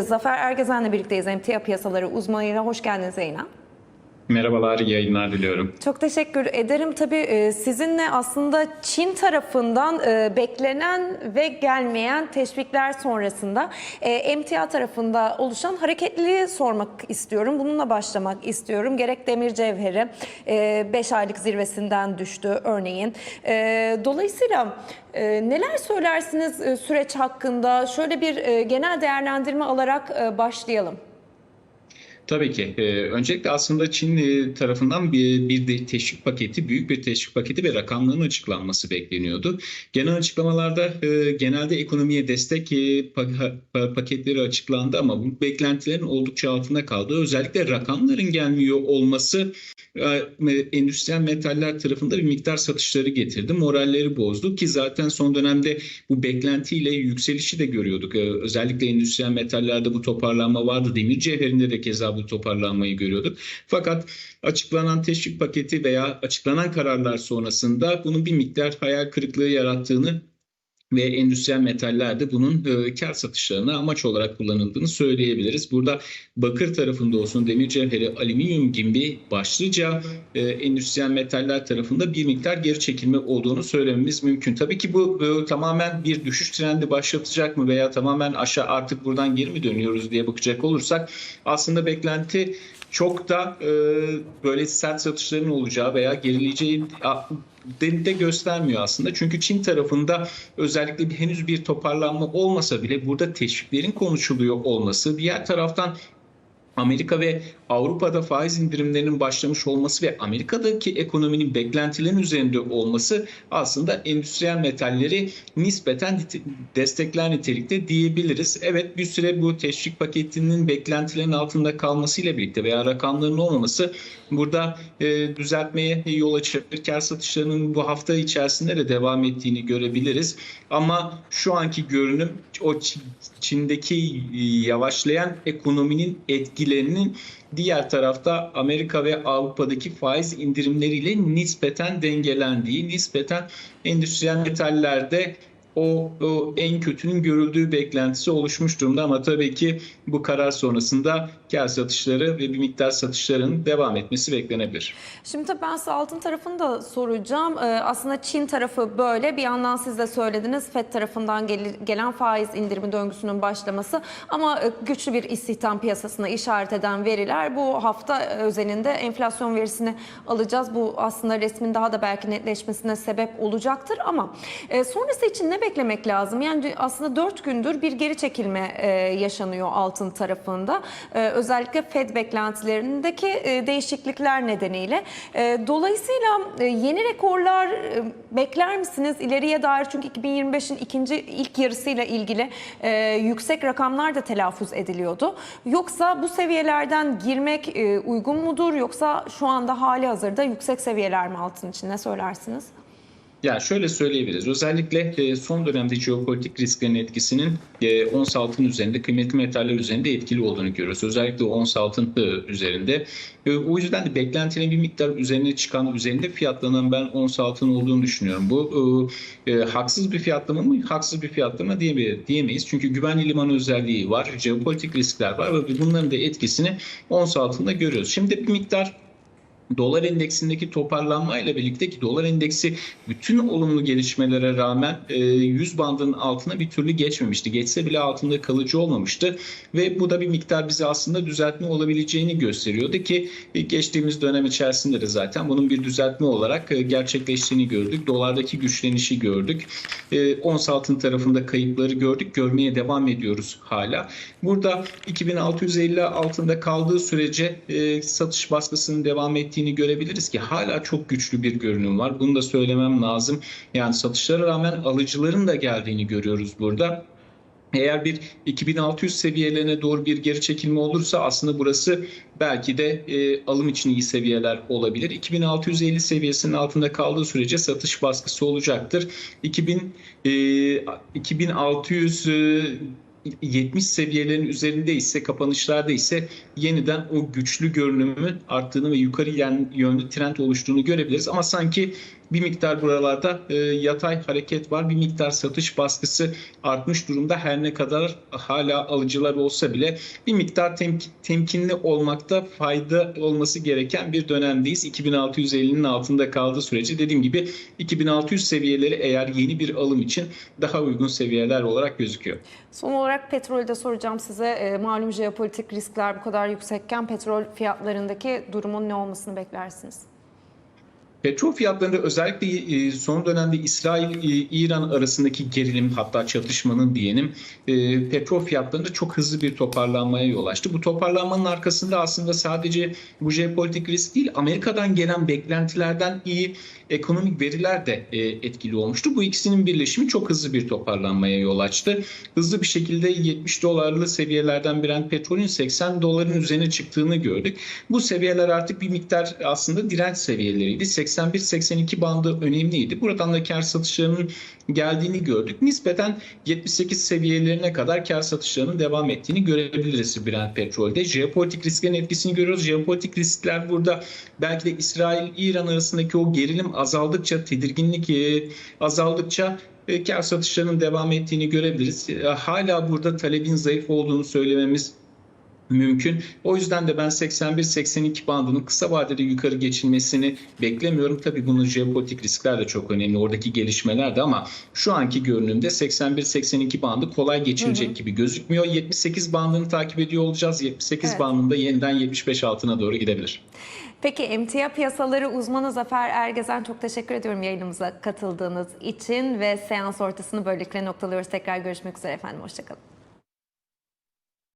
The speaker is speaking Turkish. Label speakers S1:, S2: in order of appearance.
S1: Zafer Ergezen'le birlikteyiz. Emtia piyasaları uzmanıyla. Hoş geldiniz yayına.
S2: Merhabalar, iyi yayınlar diliyorum.
S1: Çok teşekkür ederim. Tabii e, sizinle aslında Çin tarafından e, beklenen ve gelmeyen teşvikler sonrasında e, emtia tarafında oluşan hareketliliği sormak istiyorum. Bununla başlamak istiyorum. Gerek demir cevheri 5 aylık zirvesinden düştü örneğin. Dolayısıyla neler söylersiniz süreç hakkında? Şöyle bir genel değerlendirme alarak başlayalım.
S2: Tabii ki. Ee, öncelikle aslında Çin e, tarafından bir, bir de teşvik paketi, büyük bir teşvik paketi ve rakamların açıklanması bekleniyordu. Genel açıklamalarda e, genelde ekonomiye destek e, pa- pa- paketleri açıklandı ama bu beklentilerin oldukça altında kaldı. Özellikle rakamların gelmiyor olması e, endüstriyel metaller tarafında bir miktar satışları getirdi. Moralleri bozdu ki zaten son dönemde bu beklentiyle yükselişi de görüyorduk. E, özellikle endüstriyel metallerde bu toparlanma vardı. Demir cevherinde de keza bu toparlanmayı görüyorduk. Fakat açıklanan teşvik paketi veya açıklanan kararlar sonrasında bunun bir miktar hayal kırıklığı yarattığını ve endüstriyel metallerde bunun e, kar satışlarına amaç olarak kullanıldığını söyleyebiliriz. Burada bakır tarafında olsun demir cevheri, alüminyum gibi başlıca e, endüstriyel metaller tarafında bir miktar geri çekilme olduğunu söylememiz mümkün. Tabii ki bu e, tamamen bir düşüş trendi başlatacak mı veya tamamen aşağı artık buradan geri mi dönüyoruz diye bakacak olursak aslında beklenti çok da e, böyle sert satışların olacağı veya gerileyeceği de, göstermiyor aslında. Çünkü Çin tarafında özellikle henüz bir toparlanma olmasa bile burada teşviklerin konuşuluyor olması, diğer taraftan Amerika ve Avrupa'da faiz indirimlerinin başlamış olması ve Amerika'daki ekonominin beklentilerin üzerinde olması aslında endüstriyel metalleri nispeten destekler nitelikte diyebiliriz. Evet bir süre bu teşvik paketinin beklentilerin altında kalmasıyla birlikte veya rakamların olmaması burada e, düzeltmeye yol açabilir. Kar satışlarının bu hafta içerisinde de devam ettiğini görebiliriz. Ama şu anki görünüm o Çin'deki yavaşlayan ekonominin etkilerinin diğer tarafta Amerika ve Avrupa'daki faiz indirimleriyle nispeten dengelendiği, nispeten endüstriyel metallerde o, o en kötünün görüldüğü beklentisi oluşmuş durumda ama tabii ki bu karar sonrasında kar satışları ve bir miktar satışların devam etmesi beklenebilir.
S1: Şimdi tabii ben size altın tarafını da soracağım. Ee, aslında Çin tarafı böyle. Bir yandan siz de söylediniz FED tarafından gel- gelen faiz indirimi döngüsünün başlaması. Ama e, güçlü bir istihdam piyasasına işaret eden veriler bu hafta özelinde enflasyon verisini alacağız. Bu aslında resmin daha da belki netleşmesine sebep olacaktır ama e, sonrası için ne beklemek lazım? Yani aslında 4 gündür bir geri çekilme e, yaşanıyor altın tarafında. E, özellikle Fed beklentilerindeki e, değişiklikler nedeniyle. Dolayısıyla yeni rekorlar bekler misiniz ileriye dair? Çünkü 2025'in ikinci ilk yarısıyla ilgili yüksek rakamlar da telaffuz ediliyordu. Yoksa bu seviyelerden girmek uygun mudur? Yoksa şu anda hali hazırda yüksek seviyeler mi altın için? Ne söylersiniz?
S2: Ya şöyle söyleyebiliriz. Özellikle e, son dönemde jeopolitik risklerin etkisinin e, ons altın üzerinde, kıymetli metaller üzerinde etkili olduğunu görüyoruz. Özellikle ons altın e, üzerinde. O yüzden de beklentinin bir miktar üzerine çıkan, üzerinde fiyatlanan ben ons altın olduğunu düşünüyorum. Bu e, haksız bir fiyatlama mı? Haksız bir fiyatlama diyemeyiz. Çünkü güvenli liman özelliği var, jeopolitik riskler var ve bunların da etkisini ons altında görüyoruz. Şimdi bir miktar dolar endeksindeki toparlanmayla birlikte ki dolar endeksi bütün olumlu gelişmelere rağmen 100 bandının altına bir türlü geçmemişti. Geçse bile altında kalıcı olmamıştı ve bu da bir miktar bize aslında düzeltme olabileceğini gösteriyordu ki geçtiğimiz dönem içerisinde de zaten bunun bir düzeltme olarak gerçekleştiğini gördük. Dolardaki güçlenişi gördük. Ons altın tarafında kayıpları gördük. Görmeye devam ediyoruz hala. Burada 2650 altında kaldığı sürece satış baskısının devam ettiği ettiğini görebiliriz ki hala çok güçlü bir görünüm var. Bunu da söylemem lazım. Yani satışlara rağmen alıcıların da geldiğini görüyoruz burada. Eğer bir 2600 seviyelerine doğru bir geri çekilme olursa aslında burası belki de e, alım için iyi seviyeler olabilir. 2650 seviyesinin altında kaldığı sürece satış baskısı olacaktır. 2000 e, 2600 e, 70 seviyelerin üzerinde ise kapanışlarda ise yeniden o güçlü görünümün arttığını ve yukarı yönlü trend oluştuğunu görebiliriz. Ama sanki bir miktar buralarda e, yatay hareket var. Bir miktar satış baskısı artmış durumda. Her ne kadar hala alıcılar olsa bile bir miktar temk- temkinli olmakta fayda olması gereken bir dönemdeyiz. 2650'nin altında kaldığı sürece dediğim gibi 2600 seviyeleri eğer yeni bir alım için daha uygun seviyeler olarak gözüküyor.
S1: Son olarak petrolü de soracağım size. E, malum jeopolitik riskler bu kadar yüksekken petrol fiyatlarındaki durumun ne olmasını beklersiniz?
S2: Petrol fiyatlarında özellikle e, son dönemde İsrail-İran arasındaki gerilim hatta çatışmanın diyelim e, petrol fiyatlarında çok hızlı bir toparlanmaya yol açtı. Bu toparlanmanın arkasında aslında sadece bu jeopolitik risk değil Amerika'dan gelen beklentilerden iyi ekonomik veriler de e, etkili olmuştu. Bu ikisinin birleşimi çok hızlı bir toparlanmaya yol açtı. Hızlı bir şekilde 70 dolarlı seviyelerden Brent petrolün 80 doların üzerine çıktığını gördük. Bu seviyeler artık bir miktar aslında direnç seviyeleriydi. 81-82 bandı önemliydi. Buradan da kar satışlarının geldiğini gördük. Nispeten 78 seviyelerine kadar kar satışlarının devam ettiğini görebiliriz Brent petrolde. Jeopolitik risklerin etkisini görüyoruz. Jeopolitik riskler burada belki de İsrail-İran arasındaki o gerilim azaldıkça, tedirginlik e, azaldıkça e, kar satışlarının devam ettiğini görebiliriz. E, Hala burada talebin zayıf olduğunu söylememiz mümkün. O yüzden de ben 81-82 bandının kısa vadede yukarı geçilmesini beklemiyorum. Tabii bunun jeopolitik riskler de çok önemli. Oradaki gelişmeler de ama şu anki görünümde 81-82 bandı kolay geçilecek gibi gözükmüyor. 78 bandını takip ediyor olacağız. 78
S1: Evet.
S2: bandında yeniden 75 altına doğru gidebilir.
S1: Peki emtia piyasaları uzmanı Zafer Ergezen çok teşekkür ediyorum yayınımıza katıldığınız için ve seans ortasını böylelikle noktalıyoruz. Tekrar görüşmek üzere efendim. Hoşçakalın.